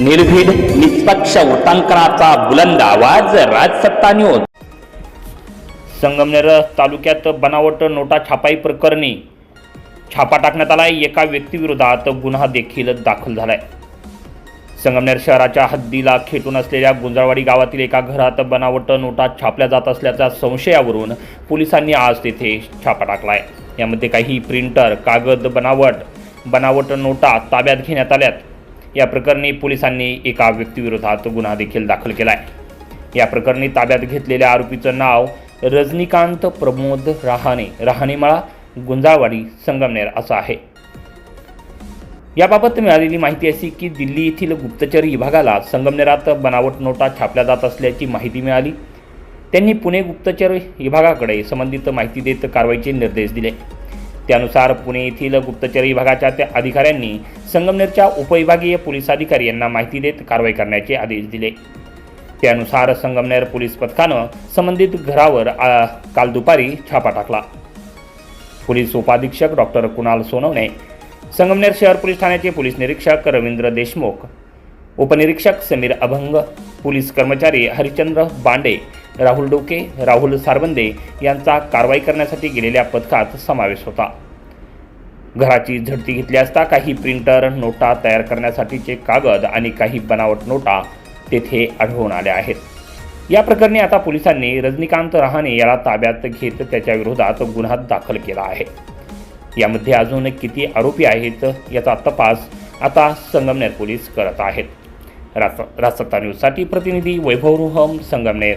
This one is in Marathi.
निर्भीड निष्पक्ष वृत्तांकनाचा बुलंद आवाज राजसत्ता न्यूज संगमनेर तालुक्यात बनावट नोटा छापाई प्रकरणी छापा टाकण्यात आला एका व्यक्तीविरोधात गुन्हा देखील दाखल झालाय. संगमनेर शहराच्या हद्दीला खेटून असलेल्या गुंजाळवाडी गावातील एका घरात बनावट नोटा छापल्या जात असल्याच्या संशयावरून पोलिसांनी आज तेथे छापा टाकलाय. यामध्ये काही प्रिंटर कागद बनावट बनावट नोटा ताब्यात घेण्यात आल्यात. या प्रकरणी पोलिसांनी एका व्यक्तीविरोधात गुन्हा देखील दाखल केला आहे. या प्रकरणी ताब्यात घेतलेल्या आरोपीचं नाव रजनीकांत प्रमोद रहाणे रहाणेमाळा गुंजाळवाडी संगमनेर असं आहे. याबाबत मिळालेली माहिती अशी की दिल्ली येथील गुप्तचर विभागाला संगमनेरात बनावट नोटा छापल्या जात असल्याची माहिती मिळाली. त्यांनी पुणे गुप्तचर विभागाकडे संबंधित माहिती देत कारवाईचे निर्देश दिले. त्यानुसार पुणे येथील गुप्तचर विभागाच्या त्या अधिकाऱ्यांनी संगमनेरच्या उपविभागीय पोलीस अधिकारी यांना माहिती देत कारवाई करण्याचे आदेश दिले. त्यानुसार संगमनेर पोलीस पथकानं संबंधित घरावर आ, काल दुपारी छापा टाकला. पोलीस उपाधीक्षक डॉक्टर कुणाल सोनवणे संगमनेर शहर पोलीस ठाण्याचे पोलीस निरीक्षक रवींद्र देशमुख उपनिरीक्षक समीर अभंग पोलीस कर्मचारी हरिचंद्र बांडे राहुल डोके राहुल सारबंदे यांचा कारवाई करण्यासाठी गेलेल्या पथकात समावेश होता. घराची झडती घेतली असता काही प्रिंटर नोटा तयार करण्यासाठीचे कागद आणि काही बनावट नोटा तेथे आढळून आल्या आहेत. या प्रकरणी आता पोलिसांनी रजनीकांत रहाणे याला ताब्यात घेत त्याच्या विरोधात गुन्हा दाखल केला आहे. यामध्ये अजून किती आरोपी आहेत याचा तपास आता संगमनेर पोलीस करत आहेत. रास न्यूजसाठी प्रतिनिधी वैभव रोहम संगमनेर.